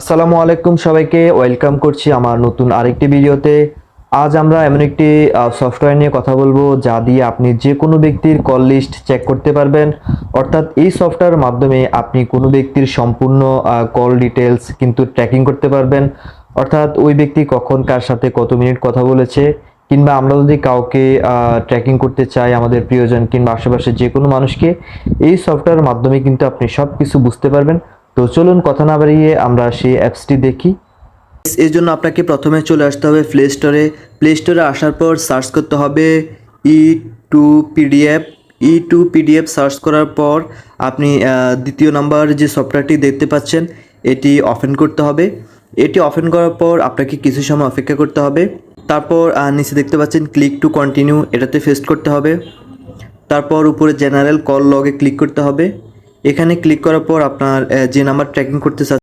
আসসালামু আলাইকুম সবাইকে, ওয়েলকাম করছি আমার নতুন আরেকটি ভিডিওতে। আজ আমরা এমন একটি সফটওয়্যার নিয়ে কথা বলব, যা দিয়ে আপনি যে কোনো ব্যক্তির কল লিস্ট চেক করতে পারবেন। অর্থাৎ এই সফটওয়্যার মাধ্যমে আপনি কোনো ব্যক্তির সম্পূর্ণ কল ডিটেলস কিন্তু ট্র্যাকিং করতে পারবেন। অর্থাৎ ওই ব্যক্তি কখন কার সাথে কত মিনিট কথা বলেছে, কিংবা আমরা যদি কাউকে ট্র্যাকিং করতে চাই, আমাদের প্রিয়জন কিংবা আশেপাশে যে কোনো মানুষকে, এই সফটওয়্যারের মাধ্যমে কিন্তু আপনি সব কিছু বুঝতে পারবেন। তো চলুন কথা না বাড়িয়ে আমরা সেই অ্যাপসটি দেখি। এর জন্য আপনাকে প্রথমে চলে আসতে হবে প্লে স্টোরে প্লে স্টোরে আসার পর সার্চ করতে হবে E to PDF E to PDF search করার পর আপনি দ্বিতীয় নাম্বার যে সফটওয়্যারটি দেখতে পাচ্ছেন, এটি ওপেন করতে হবে। এটি ওপেন করার পর আপনাকে কিছু সময় অপেক্ষা করতে হবে। তারপর নিচে দেখতে পাচ্ছেন ক্লিক টু কন্টিনিউ এটাতে ফেস্ট করতে হবে। তারপর উপরে জেনারেল কল লগে ক্লিক করতে হবে। এখানে ক্লিক করার পর আপনার যে নাম্বার ট্র্যাকিং করতে